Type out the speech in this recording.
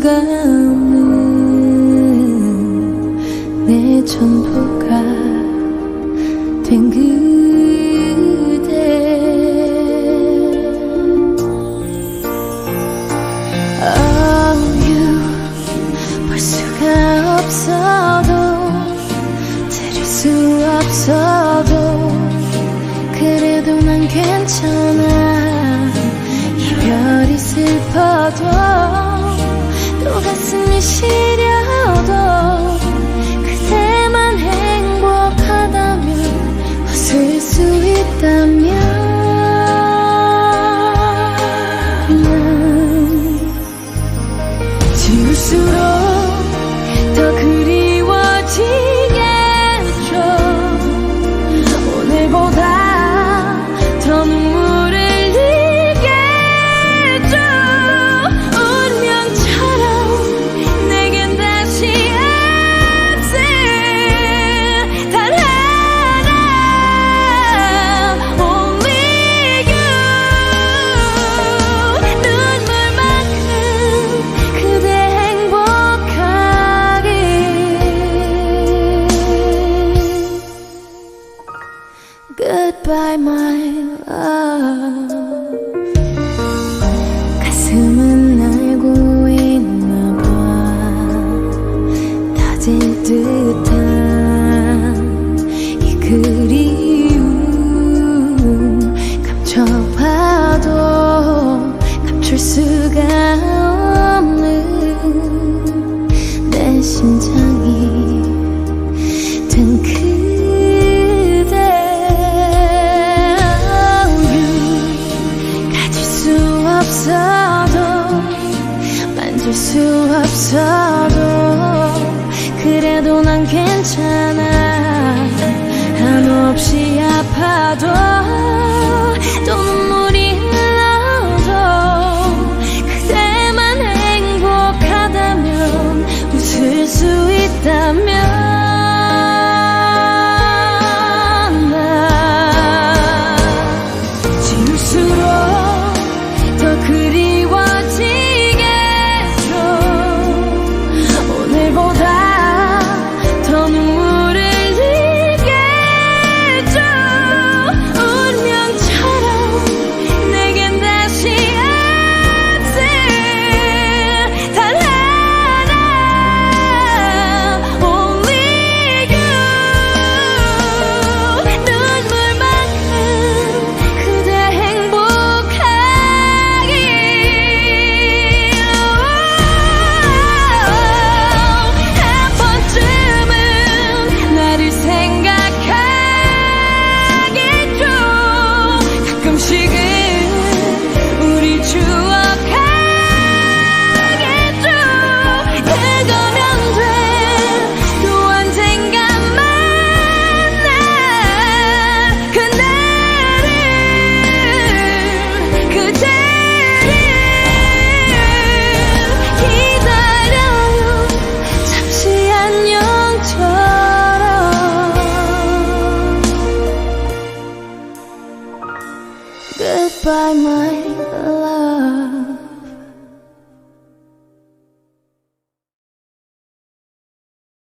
수가 없는 내 전부가 된 그. you goodbye my love. 가슴은 알고 있나 봐. 다질 듯한 이 그리움. 감춰봐도 감출 수가 없는 내 심장. 있어도 그래도 난 괜찮아. 한없이 아파도 Goodbye, my love.